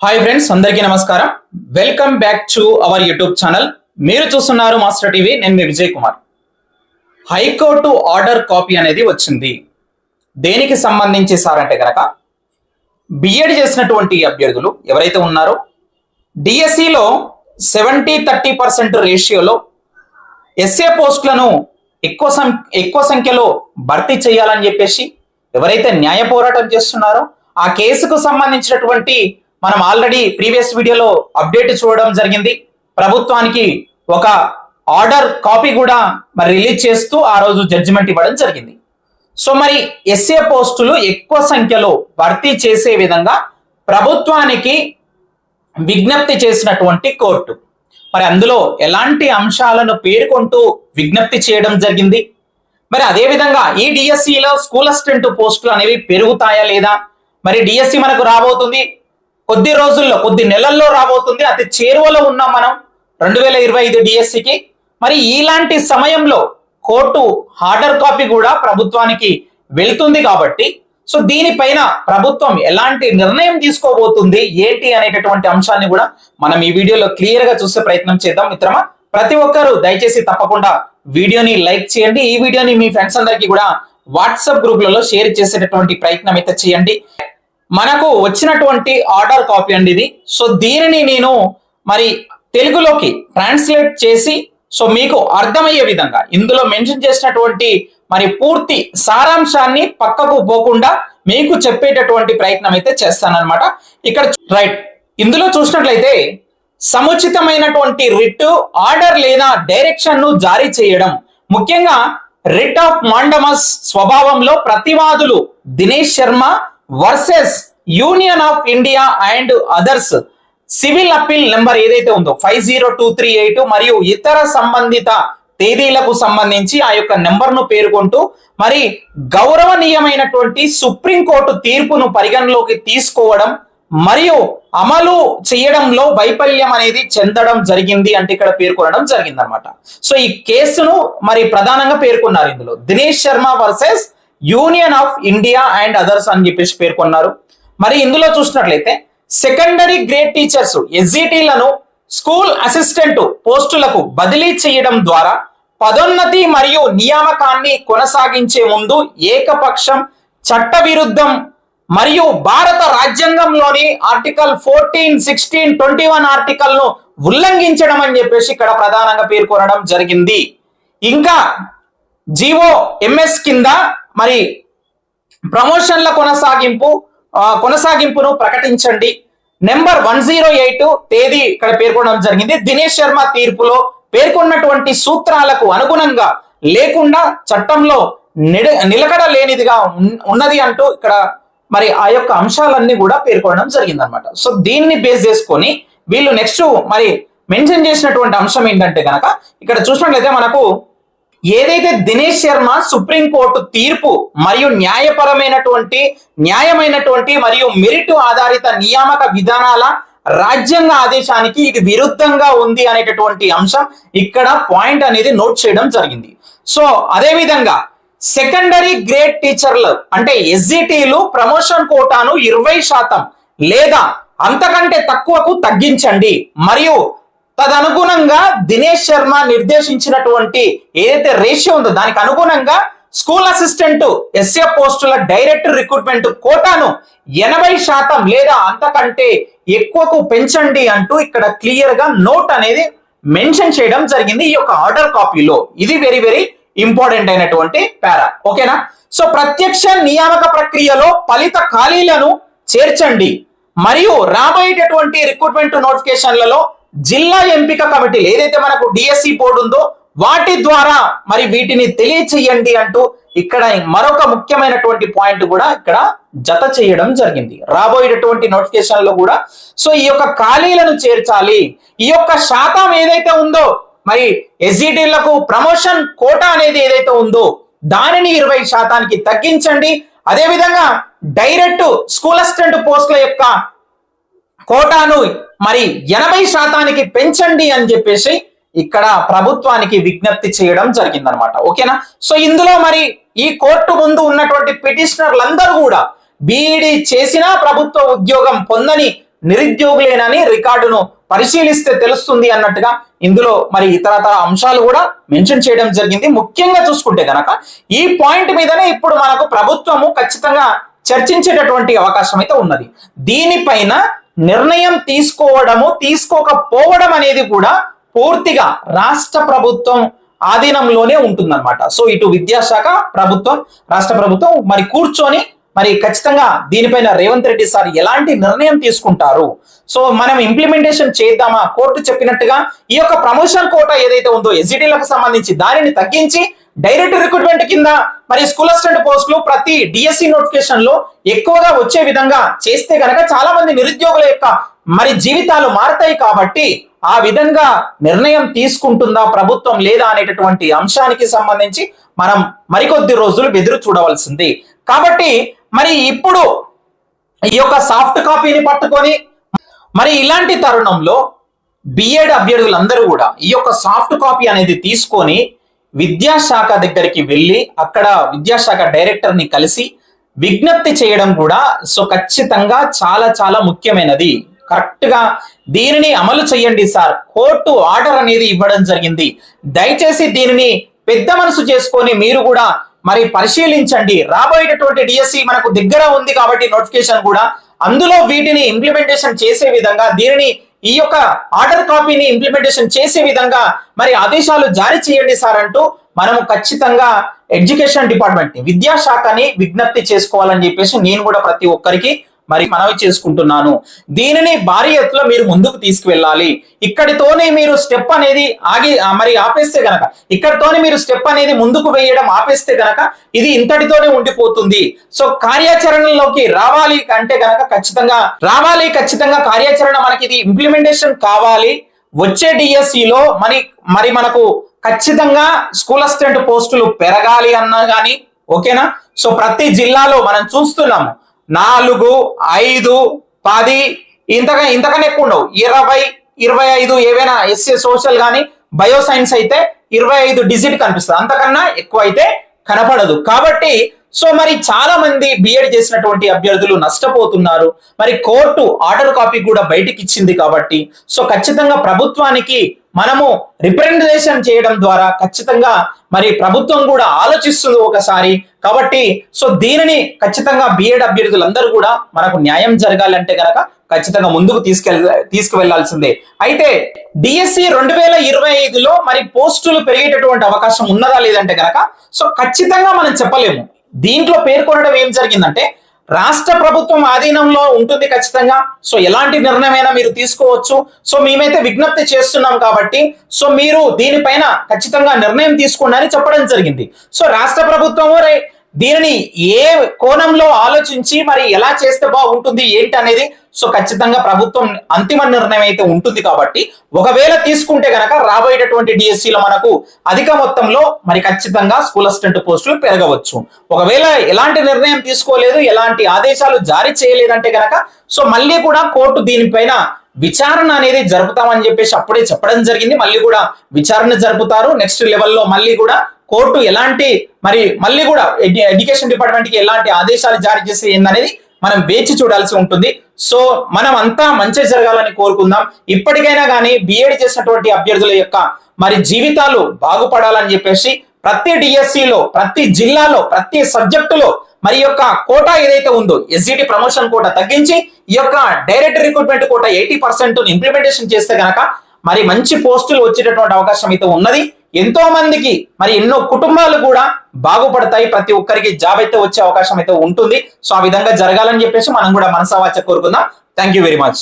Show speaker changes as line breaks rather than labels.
Hi friends అందరికీ నమస్కారం. Welcome back to our YouTube channel మీరు చూస్తున్నారు మాస్టర్ టీవీ నేను మీ Vijay Kumar. High court order copy అనేది వచ్చింది. దేనికి సంబంధించి సార్ అంటే కనుక బిఎడ్ చేసినటువంటి అభ్యర్థులు ఎవరైతే ఉన్నారో డిఎస్సిలో సెవెంటీ థర్టీ పర్సెంట్ రేషియోలో ఎస్ఏ పోస్టులను ఎక్కువ సం ఎక్కువ సంఖ్యలో భర్తీ చేయాలని చెప్పేసి ఎవరైతే న్యాయ పోరాటం చేస్తున్నారో ఆ కేసుకు సంబంధించినటువంటి మనం ఆల్రెడీ ప్రీవియస్ వీడియోలో అప్డేట్ చూడడం జరిగింది. ప్రభుత్వానికి ఒక ఆర్డర్ కాపీ కూడా మరి రిలీజ్ చేస్తూ ఆ రోజు జడ్జిమెంట్ ఇవ్వడం జరిగింది. సో మరి ఎస్ఏ పోస్టులు ఎక్కువ సంఖ్యలో భర్తీ చేసే విధంగా ప్రభుత్వానికి విజ్ఞప్తి చేసినటువంటి కోర్టు. మరి అందులో ఎలాంటి అంశాలను పేర్కొంటూ విజ్ఞప్తి చేయడం జరిగింది? మరి అదే విధంగా ఈ డిఎస్సిలో స్కూల్ అసిస్టెంట్ పోస్టులు అనేవి పెరుగుతాయా లేదా? మరి డిఎస్సి మనకు రాబోతుంది. కొద్ది రోజుల్లో కొద్ది నెలల్లో రాబోతుంది. అతి చేరువలో ఉన్నాం మనం రెండు వేల ఇరవై ఐదు డిఎస్సికి మరి ఇలాంటి సమయంలో కోర్టు హార్డర్ కాపీ కూడా ప్రభుత్వానికి వెళ్తుంది కాబట్టి సో దీనిపైన ప్రభుత్వం ఎలాంటి నిర్ణయం తీసుకోబోతుంది ఏంటి అనేటటువంటి అంశాన్ని కూడా మనం ఈ వీడియోలో క్లియర్గా చూసే ప్రయత్నం చేద్దాం మిత్రమా. ప్రతి ఒక్కరూ దయచేసి తప్పకుండా వీడియోని లైక్ చేయండి. ఈ వీడియోని మీ ఫ్రెండ్స్ అందరికీ కూడా వాట్సాప్ గ్రూప్లలో షేర్ చేసేటటువంటి ప్రయత్నం అయితే చేయండి. మనకు వచ్చినటువంటి ఆర్డర్ కాపీ అండి ఇది. సో దీనిని నేను మరి తెలుగులోకి ట్రాన్స్లేట్ చేసి సో మీకు అర్థమయ్యే విధంగా ఇందులో మెన్షన్ చేసినటువంటి మరి పూర్తి సారాంశాన్ని పక్కకు పోకుండా మీకు చెప్పేటటువంటి ప్రయత్నం అయితే చేస్తానన్నమాట. ఇక్కడ రైట్ ఇందులో చూసినట్లయితే సముచితమైనటువంటి రిట్ ఆర్డర్ లేదా డైరెక్షన్ను జారీ చేయడం. ముఖ్యంగా రిట్ ఆఫ్ మాండమస్ స్వభావంలో ప్రతివాదులు Dinesh Sharma versus union of India and others civil appeal number ఏదైతే ఉందో five zero two three eight మరియు ఇతర సంబంధిత తేదీలకు సంబంధించి ఆ యొక్క నెంబర్ను పేర్కొంటూ మరి గౌరవనీయమైనటువంటి సుప్రీంకోర్టు తీర్పును పరిగణలోకి తీసుకోవడం మరియు అమలు చేయడంలో వైఫల్యం అనేది చెందడం జరిగింది అంటే ఇక్కడ పేర్కొనడం జరిగింది అనమాట సో ఈ కేసును మరి ప్రధానంగా పేర్కొన్నారు ఇందులో. Dinesh Sharma versus union of India and others అని చెప్పేసి పేర్కొన్నారు మరి ఇందులో చూసినట్లయితే సెకండరీ గ్రేడ్ టీచర్స్ ఎస్జిటీలను స్కూల్ అసిస్టెంట్ పోస్టులకు బదిలీ చేయడం ద్వారా పదోన్నతి మరియు నియామకాన్ని కొనసాగించే ముందు ఏకపక్షం చట్టవిరుద్ధం మరియు భారత రాజ్యాంగంలోని article fourteen sixteen twenty one ఆర్టికల్ను ఉల్లంఘించడం అని చెప్పేసి ఇక్కడ ప్రధానంగా పేర్కొనడం జరిగింది. ఇంకా జీవో ఎంఎస్ కింద మరి ప్రమోషన్ల కొనసాగింపు కొనసాగింపును ప్రకటించండి. నెంబర్ వన్ జీరో ఎయిట్ తేదీ ఇక్కడ పేర్కొనడం జరిగింది. దినేష్ శర్మ తీర్పులో పేర్కొన్నటువంటి సూత్రాలకు అనుగుణంగా లేకుండా చట్టంలో నిడ నిలకడ లేనిదిగా ఉన్- ఉన్నది అంటూ ఇక్కడ మరి ఆ యొక్క అంశాలన్నీ కూడా పేర్కొనడం జరిగింది అనమాట సో దీన్ని బేస్ చేసుకొని వీళ్ళు నెక్స్ట్ మరి మెన్షన్ చేసినటువంటి అంశం ఏంటంటే కనుక ఇక్కడ చూసినట్లయితే మనకు ఏదైతే దినేష్ శర్మ సుప్రీంకోర్టు తీర్పు మరియు న్యాయపరమైనటువంటి న్యాయమైనటువంటి మరియు మెరిట్ ఆధారిత నియామక విధానాల రాజ్యాంగ ఆదేశానికి ఇది విరుద్ధంగా ఉంది అనేటటువంటి అంశం ఇక్కడ పాయింట్ అనేది నోట్ చేయడం జరిగింది. సో అదే విధంగా సెకండరీ గ్రేడ్ టీచర్లు అంటే ఎస్జిటీలు ప్రమోషన్ కోటాను ఇరవై శాతం లేదా అంతకంటే తక్కువకు తగ్గించండి. మరియు తదనుగుణంగా దినేష్ శర్మ నిర్దేశించినటువంటి ఏదైతే రేషియో ఉందో దానికి అనుగుణంగా స్కూల్ అసిస్టెంట్ ఎస్ఏ పోస్టుల డైరెక్ట్ రిక్రూట్మెంట్ కోటాను ఎనభై శాతం లేదా అంతకంటే ఎక్కువకు పెంచండి అంటూ ఇక్కడ క్లియర్గా నోట్ అనేది మెన్షన్ చేయడం జరిగింది ఈ యొక్క ఆర్డర్ కాపీలో ఇది వెరీ వెరీ ఇంపార్టెంట్ అయినటువంటి పారా ఓకేనా సో ప్రత్యక్ష నియామక ప్రక్రియలో ఫలిత ఖాళీలను చేర్చండి. మరియు రాబోయేటటువంటి రిక్రూట్మెంట్ నోటిఫికేషన్లలో జిల్లా ఎంపిక కమిటీలు ఏదైతే మనకు డిఎస్సి బోర్డు ఉందో వాటి ద్వారా మరి వీటిని తెలియచేయండి అంటూ ఇక్కడ మరొక ముఖ్యమైనటువంటి పాయింట్ కూడా ఇక్కడ జత చేయడం జరిగింది. రాబోయేటటువంటి నోటిఫికేషన్లో కూడా. సో ఈ యొక్క ఖాళీలను చేర్చాలి. ఈ యొక్క శాతం ఏదైతే ఉందో మరి ఎస్జిటీలకు ప్రమోషన్ కోటా అనేది ఏదైతే ఉందో దానిని ఇరవై శాతానికి తగ్గించండి. అదేవిధంగా డైరెక్ట్ స్కూల్ అసిస్టెంట్ పోస్టుల యొక్క కోటాను మరి ఎనభై శాతానికి పెంచండి అని చెప్పేసి ఇక్కడ ప్రభుత్వానికి విజ్ఞప్తి చేయడం జరిగిందనమాట. ఓకేనా? సో ఇందులో మరి ఈ కోర్టు ముందు ఉన్నటువంటి పిటిషనర్లందరూ కూడా బీఈడి చేసినా ప్రభుత్వ ఉద్యోగం పొందని నిరుద్యోగులేనని రికార్డును పరిశీలిస్తే తెలుస్తుంది అన్నట్టుగా ఇందులో మరి ఇతరతర అంశాలు కూడా మెన్షన్ చేయడం జరిగింది. ముఖ్యంగా చూసుకుంటే గనక ఈ పాయింట్ మీదనే ఇప్పుడు మనకు ప్రభుత్వము ఖచ్చితంగా చర్చించేటటువంటి అవకాశం అయితే ఉన్నది. దీనిపైన నిర్ణయం తీసుకోవడము తీసుకోకపోవడం అనేది కూడా పూర్తిగా రాష్ట్ర ప్రభుత్వం ఆధీనంలోనే ఉంటుందన్నమాట. సో ఇటు విద్యాశాఖ ప్రభుత్వం రాష్ట్ర ప్రభుత్వం మరి కూర్చొని మరి ఖచ్చితంగా దీనిపైన రేవంత్ రెడ్డి సార్ ఎలాంటి నిర్ణయం తీసుకుంటారు? సో మనం ఇంప్లిమెంటేషన్ చేద్దామా? కోర్టు చెప్పినట్టుగా ఈ యొక్క ప్రమోషన్ కోట ఏదైతే ఉందో ఎస్జిటీలకు సంబంధించి దానిని తగ్గించి డైరెక్ట్ రిక్రూట్మెంట్ కింద మరి స్కూల్ అసిస్టెంట్ పోస్టులు ప్రతి డిఎస్సి నోటిఫికేషన్లో ఎక్కువగా వచ్చే విధంగా చేస్తే గనక చాలా మంది నిరుద్యోగుల యొక్క మరి జీవితాలు మారతాయి కాబట్టి ఆ విధంగా నిర్ణయం తీసుకుంటుందా ప్రభుత్వం లేదా అనేటటువంటి అంశానికి సంబంధించి మనం మరికొద్ది రోజులు ఎదురు చూడవలసింది. కాబట్టి మరి ఇప్పుడు ఈ యొక్క సాఫ్ట్ కాపీని పట్టుకొని మరి ఇలాంటి తరుణంలో బిఎడ్ అభ్యర్థులందరూ కూడా ఈ యొక్క సాఫ్ట్ కాపీ అనేది తీసుకొని విద్యాశాఖ దగ్గరికి వెళ్ళి అక్కడ విద్యాశాఖ డైరెక్టర్ని కలిసి విజ్ఞప్తి చేయడం కూడా సో ఖచ్చితంగా చాలా చాలా ముఖ్యమైనది. కరెక్ట్గా దీనిని అమలు చేయండి సార్. కోర్టు ఆర్డర్ అనేది ఇవ్వడం జరిగింది. దయచేసి దీనిని పెద్ద మనసు చేసుకొని మీరు కూడా మరి పరిశీలించండి. రాబోయేటటువంటి డిఎస్సి మనకు దగ్గర ఉంది కాబట్టి నోటిఫికేషన్ కూడా అందులో వీటిని ఇంప్లిమెంటేషన్ చేసే విధంగా దీనిని ఈ యొక్క ఆర్డర్ కాపీని ఇంప్లిమెంటేషన్ చేసే విధంగా మరి ఆదేశాలు జారీ చేయండి సార్ అంటూ మనము ఖచ్చితంగా ఎడ్యుకేషన్ డిపార్ట్మెంట్ని విద్యాశాఖని విజ్ఞప్తి చేసుకోవాలని చెప్పేసి నేను కూడా ప్రతి ఒక్కరికి మరి మనవి చేసుకుంటున్నాను. దీనిని భారీ ఎత్తులో మీరు ముందుకు తీసుకువెళ్ళాలి. ఇక్కడితోనే మీరు స్టెప్ అనేది ఆగి మరి ఆపేస్తే గనక ఇక్కడితోనే మీరు స్టెప్ అనేది ముందుకు వేయడం ఆపేస్తే గనక ఇది ఇంతటితోనే ఉండిపోతుంది. సో కార్యాచరణలోకి రావాలి అంటే గనక ఖచ్చితంగా రావాలి ఖచ్చితంగా కార్యాచరణ మనకి ఇది ఇంప్లిమెంటేషన్ కావాలి. వచ్చే డిఎస్సిలో లో మరి మరి మనకు ఖచ్చితంగా స్కూల్ అసిస్టెంట్ పోస్టులు పెరగాలి అన్నా కానీ ఓకేనా? సో ప్రతి జిల్లాలో మనం చూస్తున్నాము. నాలుగు ఐదు పది ఇంతగా ఇంతకన్నా ఎక్కువ ఉండవు. ఇరవై ఇరవై ఐదు ఏవైనా ఎస్ఏ సోషల్ కానీ బయో సైన్స్ అయితే ఇరవై ఐదు డిజిట్ కనిపిస్తుంది. అంతకన్నా ఎక్కువ అయితే కనపడదు. కాబట్టి సో మరి చాలా మంది బిఎడ్ చేసినటువంటి అభ్యర్థులు నష్టపోతున్నారు. మరి కోర్టు ఆర్డర్ కాపీ కూడా బయటికి ఇచ్చింది కాబట్టి సో ఖచ్చితంగా ప్రభుత్వానికి మనము రిప్రజెంటేషన్ చేయడం ద్వారా ఖచ్చితంగా మరి ప్రభుత్వం కూడా ఆలోచిస్తుంది ఒకసారి. కాబట్టి సో దీనిని ఖచ్చితంగా బిఎడ్ అభ్యర్థులందరూ కూడా మనకు న్యాయం జరగాలంటే గనక ఖచ్చితంగా ముందుకు తీసుకెళ్ తీసుకువెళ్ళాల్సిందే. అయితే డిఎస్సి రెండు వేల ఇరవై ఐదులో మరి పోస్టులు పెరిగేటటువంటి అవకాశం ఉన్నదా లేదంటే గనక సో ఖచ్చితంగా మనం చెప్పలేము. దీంట్లో పేర్కొనడం ఏం జరిగిందంటే రాష్ట్ర ప్రభుత్వం ఆధీనంలో ఉంటుంది ఖచ్చితంగా. సో ఎలాంటి నిర్ణయమైనా మీరు తీసుకోవచ్చు. సో మేమైతే విజ్ఞప్తి చేస్తున్నాం కాబట్టి సో మీరు దీనిపైన ఖచ్చితంగా నిర్ణయం తీసుకోండి చెప్పడం జరిగింది. సో రాష్ట్ర ప్రభుత్వం రే- దీనిని ఏ కోణంలో ఆలోచించి మరి ఎలా చేస్తే బాగుంటుంది ఏంటి అనేది సో ఖచ్చితంగా ప్రభుత్వం అంతిమ నిర్ణయం అయితే ఉంటుంది కాబట్టి ఒకవేళ తీసుకుంటే గనక రాబోయేటటువంటి డిఎస్సిలో మనకు అధిక మొత్తంలో మరి ఖచ్చితంగా స్కూల్ అసిస్టెంట్ పోస్టులు పెరగవచ్చు. ఒకవేళ ఎలాంటి నిర్ణయం తీసుకోలేదు ఎలాంటి ఆదేశాలు జారీ చేయలేదంటే గనక సో మళ్ళీ కూడా కోర్టు దీనిపైన విచారణ అనేది జరుపుతామని చెప్పేసి అప్పుడే చెప్పడం జరిగింది. మళ్ళీ కూడా విచారణ జరుపుతారు. నెక్స్ట్ లెవెల్లో మళ్ళీ కూడా కోర్టు ఎలాంటి మరి మళ్ళీ కూడా ఎడ్యుకేషన్ డిపార్ట్మెంట్కి ఎలాంటి ఆదేశాలు జారీ చేసి ఏందనేది మనం వేచి చూడాల్సి ఉంటుంది. సో మనం అంతా మంచి జరగాలని కోరుకుందాం. ఇప్పటికైనా కానీ బిఎడ్ చేసినటువంటి అభ్యర్థుల యొక్క మరి జీవితాలు బాగుపడాలని చెప్పేసి ప్రతి డిఎస్సిలో ప్రతి జిల్లాలో ప్రతి సబ్జెక్టులో మరి యొక్క కోటా ఏదైతే ఉందో ఎస్జిటి ప్రమోషన్ కోటా తగ్గించి ఈ యొక్క direct recruitment quota eighty percent implementation చేస్తే గనక మరి మంచి పోస్టులు వచ్చేటటువంటి అవకాశం అయితే ఉన్నది. ఎంతో మందికి మరి ఎన్నో కుటుంబాలు కూడా బాగుపడతాయి. ప్రతి ఒక్కరికి జాబ్ అయితే వచ్చే అవకాశం అయితే ఉంటుంది. సో ఆ విధంగా జరగాలని చెప్పేసి మనం కూడా మనసావాచ కోరుకుందాం. Thank you very much